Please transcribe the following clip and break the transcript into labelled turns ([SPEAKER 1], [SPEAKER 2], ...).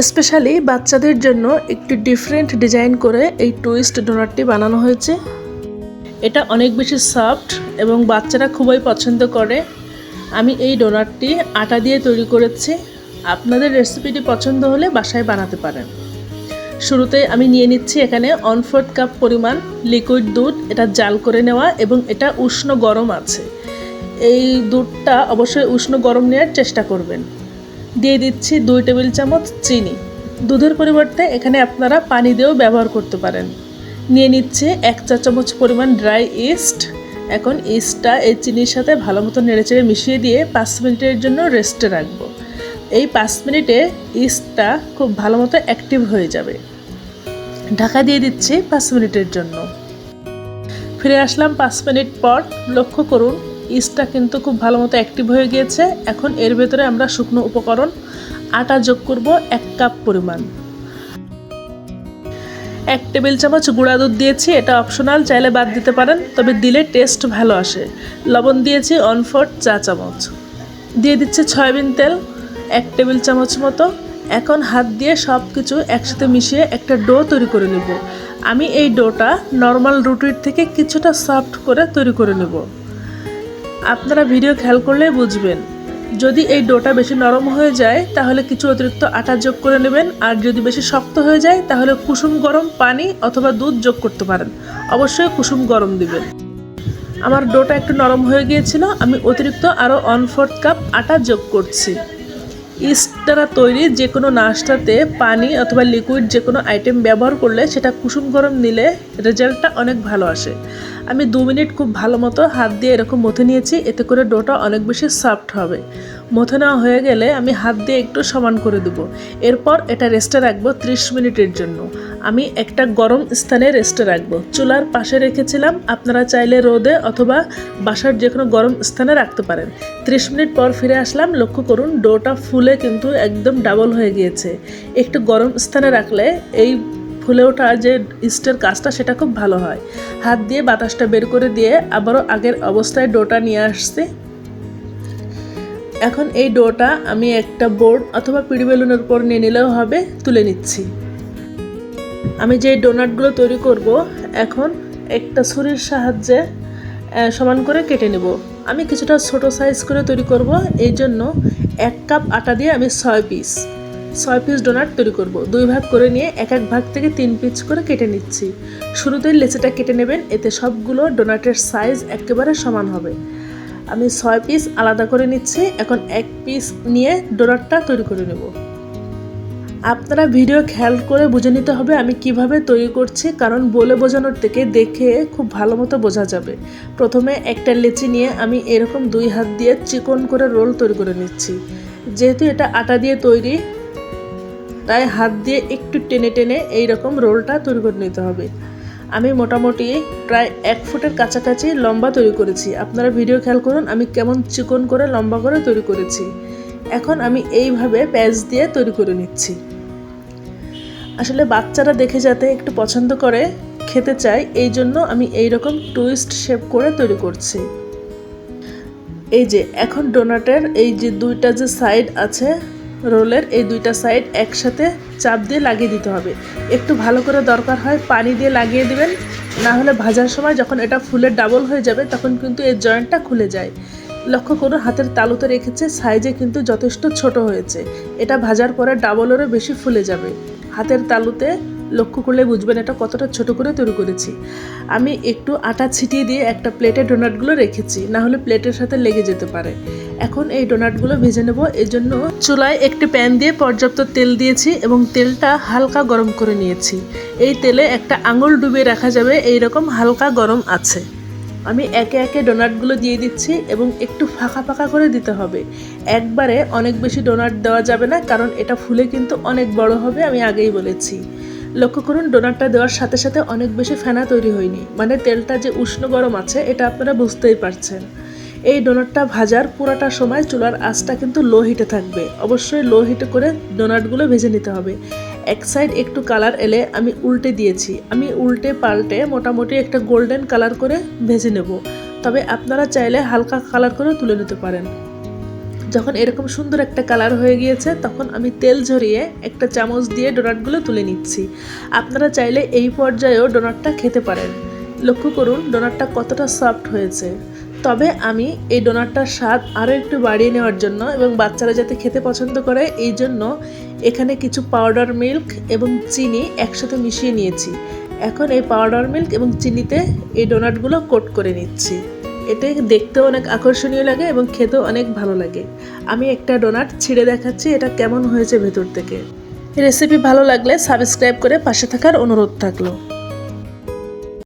[SPEAKER 1] Specially বাচ্চাদের জন্য একটি ডিফারেন্ট ডিজাইন করে এই টুইস্ট ডোনাটটি বানানো হয়েছে। এটা অনেক বেশি সফট এবং বাচ্চারা খুবই পছন্দ করে। আমি এই ডোনারটি আটা দিয়ে তৈরি করেছি। আপনাদের রেসিপিটি পছন্দ হলে বাসায় বানাতে পারেন। শুরুতে আমি নিয়ে নিচ্ছি এখানে ওয়ান ফোর্থ কাপ পরিমাণ লিকুইড দুধ। এটা জাল করে নেওয়া এবং এটা উষ্ণ গরম আছে। এই দুধটা অবশ্যই উষ্ণ গরম নেওয়ার চেষ্টা করবেন। দিয়ে দিচ্ছি দুই টেবিল চামচ চিনি। দুধের পরিবর্তে এখানে আপনারা পানি দিয়েও ব্যবহার করতে পারেন। নিয়ে নিচ্ছে এক চা চামচ পরিমাণ ড্রাই ইস্ট। এখন ইস্টটা এই চিনির সাথে ভালো মতো নেড়েচেড়ে মিশিয়ে দিয়ে পাঁচ মিনিটের জন্য রেস্টে রাখব। এই পাঁচ মিনিটে ইস্টটা খুব ভালো মতো অ্যাক্টিভ হয়ে যাবে। ঢাকা দিয়ে দিচ্ছি পাঁচ মিনিটের জন্য। ফিরে আসলাম পাঁচ মিনিট পর। লক্ষ্য করুন ইস্টটা কিন্তু খুব ভালো মতো অ্যাক্টিভ হয়ে গিয়েছে। এখন এর ভেতরে আমরা শুকনো উপকরণ, আটা যোগ করব এক কাপ পরিমাণ। এক টেবিল চামচ গুঁড়া দুধ দিয়েছি, এটা অপশনাল চাইলে বাদ দিতে পারেন, তবে দিলে টেস্ট ভালো আসে। লবণ দিয়েছি ওয়ান ফোর্থ চা চামচ। দিয়ে দিচ্ছে সয়াবিন তেল, এক টেবিল চামচ মতো। এখন হাত দিয়ে সব কিছু একসাথে মিশিয়ে একটা ডো তৈরি করে নেব। আমি এই ডোটা নর্মাল রুটির থেকে কিছুটা সফট করে তৈরি করে নেব। আপনারা ভিডিও খেয়াল করলে বুঝবেন। যদি এই ডোটা বেশি নরম হয়ে যায়, তাহলে কিছু অতিরিক্ত আটা যোগ করে নেবেন। আর যদি বেশি শক্ত হয়ে যায়, তাহলে কুসুম গরম পানি অথবা দুধ যোগ করতে পারেন। অবশ্যই কুসুম গরম দিবেন। আমার ডোটা একটু নরম হয়ে গিয়েছিল, আমি অতিরিক্ত আরও ওয়ান ফোর্থ কাপ আটা যোগ করছি। ইস্ট দ্বারা তৈরি যে কোনো নাস্তাতে পানি অথবা লিকুইড যে কোনো আইটেম ব্যবহার করলে সেটা কুসুম গরম নিলে রেজাল্টটা অনেক ভালো আসে। আমি দু মিনিট খুব ভালো মতো হাত দিয়ে এরকম মথে নিয়েছি, এতে করে ডোটা অনেক বেশি সফট হবে। মথে নেওয়া হয়ে গেলে আমি হাত দিয়ে একটু সমান করে দেবো। এরপর এটা রেস্টে রাখব ত্রিশ মিনিটের জন্য। আমি একটা গরম স্থানে রেস্টে রাখব। চুলার পাশে রেখেছিলাম, আপনারা চাইলে রোদে অথবা বাসার যে কোনো গরম স্থানে রাখতে পারেন। ত্রিশ মিনিট পর ফিরে আসলাম, লক্ষ্য করুন ডোটা ফুলে কিন্তু একদম ডাবল হয়ে গিয়েছে। একটু গরম স্থানে রাখলে এই ফুলে ওঠা যে ইস্টের কাজটা, সেটা খুব ভালো হয়। হাত দিয়ে বাতাসটা বের করে দিয়ে আবারও আগের অবস্থায় ডোটা নিয়ে আসছি। এখন এই ডোটা আমি একটা বোর্ড অথবা পিড়ি বেলুনের উপর নিয়ে নিলেও হবে, তুলে নিচ্ছি। আমি যে ডোনাটগুলো তৈরি করব, এখন একটা ছুরির সাহায্যে সমান করে কেটে নেব। আমি কিছুটা ছোট সাইজ করে তৈরি করব, এই জন্য এক কাপ আটা দিয়ে আমি ছয় পিস ছয় পিস ডোনাট তৈরি করব। দুই ভাগ করে নিয়ে এক এক ভাগ থেকে তিন পিস করে কেটে নিচ্ছি। শুরুতেই লেচিটা কেটে নেবেন, এতে সবগুলো ডোনাটের সাইজ একেবারে সমান হবে। আমি ছয় পিস আলাদা করে নিচ্ছি, এখন এক পিস নিয়ে ডোনাটটা তৈরি করে নেব। আপনারা ভিডিও খেয়াল করে বুঝে নিতে হবে আমি কীভাবে তৈরি করছি, কারণ বলে বোঝানোর থেকে দেখে খুব ভালো মতো বোঝা যাবে। প্রথমে একটা লেচি নিয়ে আমি এরকম দুই হাত দিয়ে চিকন করে রোল তৈরি করে নিচ্ছি। যেহেতু এটা আটা দিয়ে তৈরি, তাই হাত দিয়ে একটু টেনে টেনে এই রকম রোলটা তৈরি করে নিতে হবে। আমি মোটামুটি প্রায় এক ফুটের কাছাকাছি লম্বা তৈরি করেছি। আপনারা ভিডিও খেয়াল করুন, আমি কেমন চিকন করে লম্বা করে তৈরি করেছি। এখন আমি এইভাবে প্যাচ দিয়ে তৈরি করে নিচ্ছি। আসলে বাচ্চারা দেখে যাতে একটু পছন্দ করে, খেতে চায়, এই জন্য আমি এই রকম টুইস্ট শেপ করে তৈরি করছি। এই যে, এখন ডোনাটের এই যে দুইটা যে সাইড আছে, রোলের এই দুইটা সাইড একসাথে চাপ দিয়ে লাগিয়ে দিতে হবে। একটু ভালো করে দরকার হয় পানি দিয়ে লাগিয়ে দিবেন, না হলে ভাজার সময় যখন এটা ফুলের ডাবল হয়ে যাবে, তখন কিন্তু এই জয়েন্টটা খুলে যায়। লক্ষ্য করুন, হাতের তালুতে রেখেছে, সাইজে কিন্তু যথেষ্ট ছোট হয়েছে। এটা ভাজার পরে ডাবলেরও বেশি ফুলে যাবে। হাতের তালুতে লক্ষ্য করলে বুঝবেন এটা কতটা ছোট করে তৈরি করেছি। আমি একটু আটা ছিটিয়ে দিয়ে একটা প্লেটে ডোনাটগুলো রেখেছি, না হলে প্লেটের সাথে লেগে যেতে পারে। এখন এই ডোনাটগুলো ভেজে নেব। এই জন্য চুলায় একটি প্যান দিয়ে পর্যাপ্ত তেল দিয়েছি এবং তেলটা হালকা গরম করে নিয়েছি। এই তেলে একটা আঙুল ডুবিয়ে রাখা যাবে এই রকম হালকা গরম আছে। আমি একে একে ডোনাটগুলো দিয়ে দিচ্ছি এবং একটু ফাঁকা ফাঁকা করে দিতে হবে। একবারে অনেক বেশি ডোনাট দেওয়া যাবে না, কারণ এটা ফুলে কিন্তু অনেক বড় হবে, আমি আগেই বলেছি। লক্ষ্য করুন, ডোনাটটা দেওয়ার সাথে সাথে অনেক বেশি ফেনা তৈরি হয়নি মানে তেলটা যে উষ্ণ গরম আছে, এটা আপনারা বুঝতেই পারছেন। এই ডোনাটটা ভাজার পুরাটা সময় চুলার আঁচটা কিন্তু লো হিটে থাকবে, অবশ্যই লো হিটে করে ডোনাটগুলো ভেজে নিতে হবে। এক সাইড একটু কালার এলে আমি উল্টে দিয়েছি। আমি উল্টে পাল্টে মোটামুটি একটা গোল্ডেন কালার করে ভেজে নেব। তবে আপনারা চাইলে হালকা কালার করে তুলে নিতে পারেন। যখন এরকম সুন্দর একটা কালার হয়ে গিয়েছে, তখন আমি তেল ঝরিয়ে একটা চামচ দিয়ে ডোনাটগুলো তুলে নিচ্ছি। আপনারা চাইলে এই পর্যায়েও ডোনাটটা খেতে পারেন। লক্ষ্য করুন ডোনাটটা কতটা সফট হয়েছে। তবে আমি এই ডোনাটটার স্বাদ আরও একটু বাড়িয়ে নেওয়ার জন্য এবং বাচ্চারা যাতে খেতে পছন্দ করে, এই জন্য এখানে কিছু পাউডার মিল্ক এবং চিনি একসাথে মিশিয়ে নিয়েছি। এখন এই পাউডার মিল্ক এবং চিনিতে এই ডোনাটগুলো কোট করে নিচ্ছি। এতে দেখতেও অনেক আকর্ষণীয় লাগে এবং খেতেও অনেক ভালো লাগে। আমি একটা ডোনাট ছিঁড়ে দেখাচ্ছি, এটা কেমন হয়েছে ভেতর থেকে। রেসিপি ভালো লাগলে সাবস্ক্রাইব করে পাশে থাকার অনুরোধ থাকল।